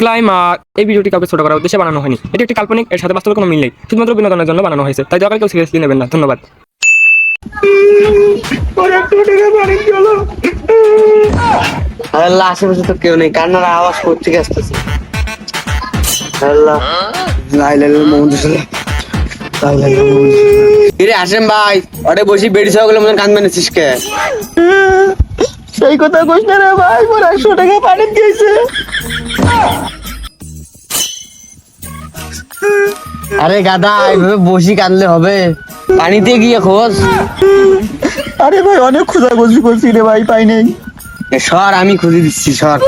Climber এই ভিডিওটি কাউকে ছোট করার উদ্দেশ্যে বানানো হয়নি। এটি একটি কাল্পনিক এর সাথে বাস্তবের কোনো মিল নেই। শুধুমাত্র বিনোদনের জন্য বানানো হয়েছে। তাই দয়া করে কেউ সিরিয়াসলি নেবেন না। ধন্যবাদ। আল্লাহ আশেপাশে তো কেউ নেই। কান্নার আওয়াজ করতে আসতেছে? আল্লাহ। কিরে আসেন ভাই ওরে বসি বেড়ি কে? সেই কথা কইস না রে ভাই মোর একশো টাকা পানি দিয়েছে। আরে গাদা এইভাবে বসি কাঁদলে হবে। পানিতে গিয়ে খোঁজ? আরে ভাই অনেক খোঁজাখুঁজি করছি রে ভাই পাই নেই। সর আমি খুঁজে দিচ্ছি সর।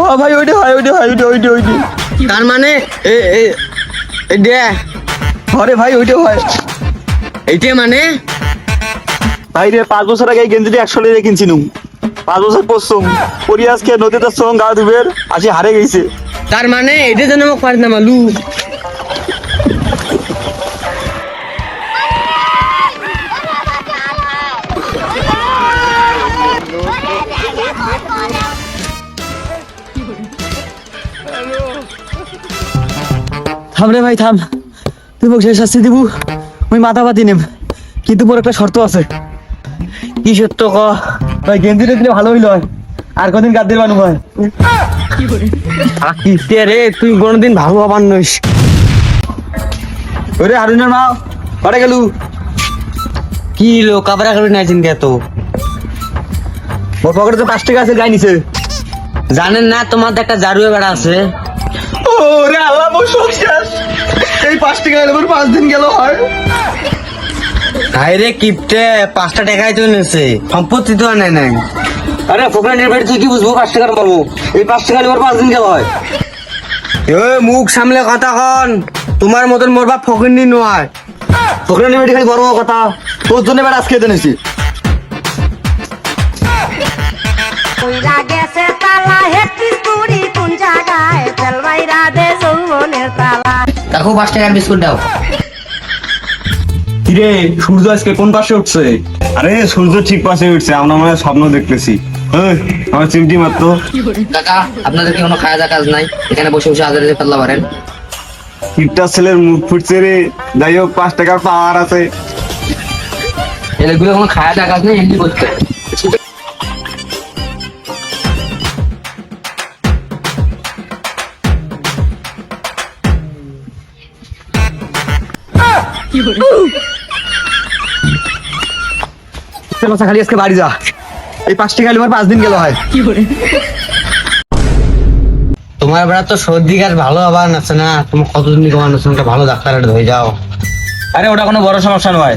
ও ভাই ওইটা হয় ওইটা হয় ওইটা ওইটা ওইটা তার মানে এ এ এ দে আরে ভাই ওইটা হয়। এইটা মানে? ভাই রে পাঁচ বছর আগে এই গেঞ্জিটা একশো টাকা কিনছিলাম। পাঁচ বছর পরছুম। পরি আজকে নদীতে সঙ্গ গা ধুবের আজকে হারে গেছে। তার মানে এটা যেন মোক পারি না মালু থাম রে ভাই থাম। তুই মোক শাস্তি দিব। মুই মাথা পাতি নেব কিন্তু মোর একটা শর্ত আছে। কি সত্য ক? ভাই গেঞ্জিটা দিলে ভালো হইল আর কদিন গাদ্দির মানুষ হয়। কিতে রে, তুই কোনোদিন ভালো হবার নইস। ওরে হারুনের মা ঘরে গেলু। কি লো, কাবরা করে নাইছেন কে তো। মোর পকেটে তো পাঁচ টাকা আছে গাই নিছে। জানেন না তোমার একটা জারুয়ে বেড়া আছে। ওরে আল্লাহ মোর সব শেষ। এই পাঁচ টাকা এলে মোর পাঁচ দিন গেল হয়। হাই রে কিপটে পাঁচটা টাকাই তো নেছে সম্পত্তি তো আনে নাই। আরে ফোকরা নির্বাচিত তুই কি বুঝব? পাঁচ টাকার পাবো এই পাঁচ টাকা লিবার পাঁচ দিন গেল হয়। এ মুখ সামলে কথা কন। তোমার মতন মোর বাপ ফকির নয়। ফকরে নেবে খালি বড় বড় কথা। তোর জন্য বেড়া আজকে এনেছি। কইরা গেছে তালা হেটি কুড়ি কোন জায়গায় দে যৌবনের তালা। কাকু পাঁচ টাকার বিস্কুট দাও। কিরে সূর্য আজকে কোন পাশে উঠছে? আরে সূর্য ঠিক পাশে উঠছে আমরা মনে স্বপ্ন দেখতেছি। আমার চিমটি মারতো। কাকা আপনাদের কি কোনো খাওয়া দাওয়া কাজ নাই? এখানে বসে বসে হাজার পাতলা পারেন। কিপটা ছেলের মুখ ফুটছে রে। যাই হোক পাঁচ টাকার পাওয়ার আছে। এগুলো কোনো খাওয়া দাওয়া কাজ নেই এমনি করতে। চলো খালি আজকে বাড়ি যা। এই পাঁচ টাকা এলে মোর পাঁচ দিন গেল হয়। তোমার বেড়া তো সর্দি গাছ ভালো আছে না? তুমি কতদিন কমানো একটা ভালো ডাক্তার ধরে যাও। আরে ওটা কোনো বড় সমস্যা নয়।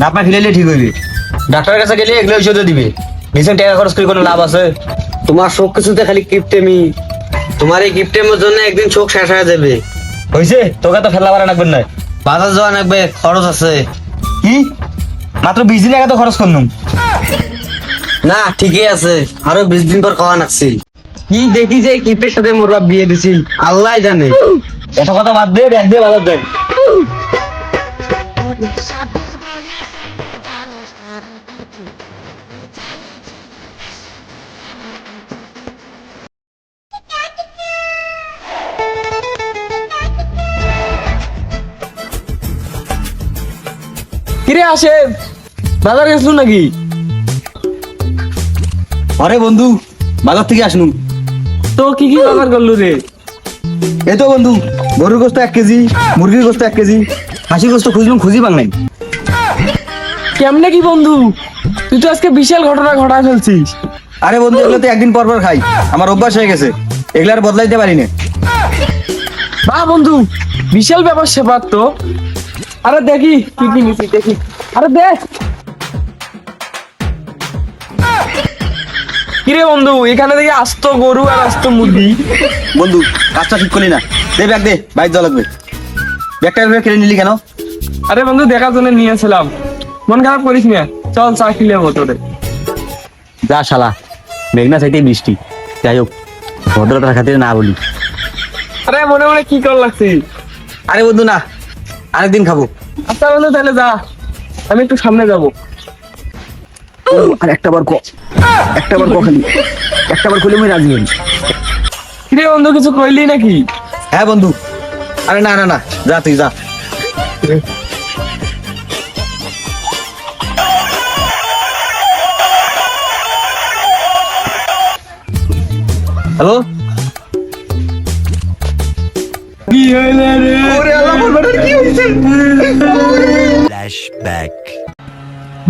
না পা খিলাইলে ঠিক হইবে। ডাক্তারের কাছে গেলে এগুলো ওষুধ দিবে। টাকা খরচ করে কোনো লাভ আছে? তোমার শোক কিছুতে খালি কিপটেমি। তোমার এই কিপটেমের জন্য একদিন চোখ শেষ হয়ে যাবে। হয়েছে তোকে তো ফেলা বাড়া রাখবেন না। বাজার যাওয়া লাগবে খরচ আছে? কি? মাত্র বিশ দিন আগে তো খরচ করলাম। না ঠিকই আছে। আরও বিশ দিন পর খাওয়া নাকছি। কি দেখি যে কিপের সাথে মোর বাপ বিয়ে দিছি আল্লাহ জানে। এত কথা বাদ দিয়ে ব্যাগ দিয়ে বাজার দেন কিরে আসে বাজার গেছিল নাকি? আরে বন্ধু বাজার থেকে আসনু তো কি কি বাজার করলু রে? এই তো বন্ধু গরুর গোস্ত এক কেজি মুরগির গোস্ত এক কেজি হাসির গোস্ত খুঁজলাম খুঁজি পাং নাই। কেমনে কি বন্ধু? তুই তো আজকে বিশাল ঘটনা ঘটায় ফেলছিস। আরে বন্ধু এগুলো তো একদিন পর পর খাই। আমার অভ্যাস হয়ে গেছে। এগুলো আর বদলাইতে পারি না। বা বন্ধু বিশাল ব্যাপার সেপার তো। আরে দেখি কি কি নিছি দেখি। আরে দেখ কিরে বন্ধু এখানে দেখি আস্ত গরু আর আস্ত মুরগি। বন্ধু কাজটা ঠিক করলি না। দে ব্যাগ দে বাইক যাওয়া লাগবে। ব্যাগটা এভাবে কেড়ে নিলি কেন? আরে বন্ধু দেখার জন্য নিয়েছিলাম। মন খারাপ করিস না। চল চা খেলে হতো রে যা শালা মেঘনা চাইতে বৃষ্টি। যাই হোক ভদ্রতার খাতিরে না বলি। আরে মনে মনে কি কর লাগছে? আরে বন্ধু না আরেকদিন খাব। আচ্ছা বন্ধু তাহলে যা। আমি একটু সামনে যাব। আর একটা বার ক একটা বার ক খালি। একটা বার খুলে আমি রাজি হই। কিরে বন্ধু কিছু কইলি নাকি? হ্যাঁ বন্ধু। আরে না না না যা তুই যা। হ্যালো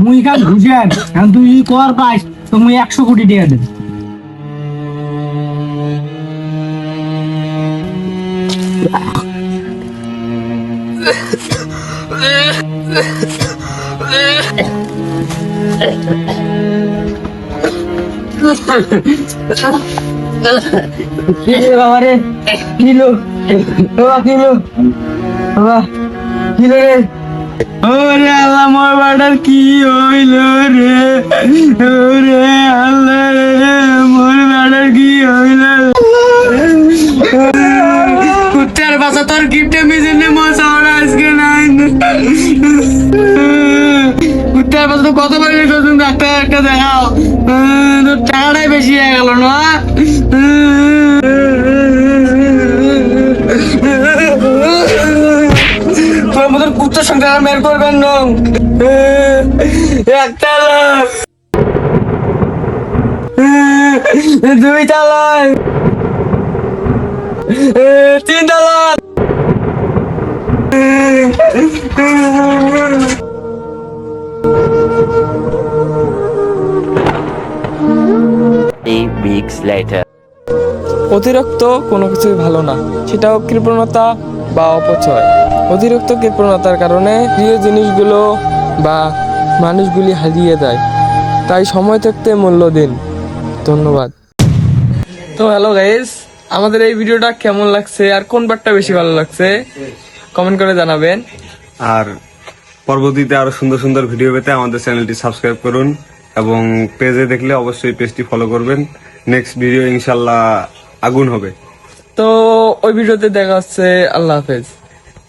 মুই কাজ বুঝেন এখন তুই কর পাইস, তো মুই একশো কোটি টাকা দেব। বাবা রে? কিলো বাবা কিলো বাবা কিলো রে? ওরে আল্লাহ মোর বাটার কি হইল রে? ওরে আল্লাহ রে মোর বাটার কি হইল কুত্তার বাসা তোর গিফটে মিজনে মশা ওরা আজকে নাই। কুত্তার বাসা তো কত বাড়ি করছেন ডাক্তার একটা দেখাও। তোর টাকাটাই বেশি হয়ে গেল না? তোর মতন সঙ্গে আর করবেন না। দুই তালাক। তিন তালাক. অতিরিক্ত কোনো কিছুই ভালো না। সেটাও কৃপণতা বা অপচয়। অতিরিক্ত কৃপণতার কারণে প্রিয় জিনিসগুলো বা মানুষগুলি হারিয়ে দেয় তাই সময় থাকতে মূল্য দিন। ধন্যবাদ। তো হ্যালো গাইস আমাদের এই ভিডিওটা কেমন লাগছে আর কোন পার্টটা বেশি ভালো লাগছে? কমেন্ট করে জানাবেন। আর পরবর্তীতে আরও সুন্দর সুন্দর ভিডিও পেতে আমাদের চ্যানেলটি সাবস্ক্রাইব করুন এবং পেজে দেখলে অবশ্যই পেজটি ফলো করবেন। নেক্সট ভিডিও ইনশাল্লাহ আগুন হবে। তো ওই ভিডিওতে দেখা হচ্ছে আল্লাহ হাফেজ।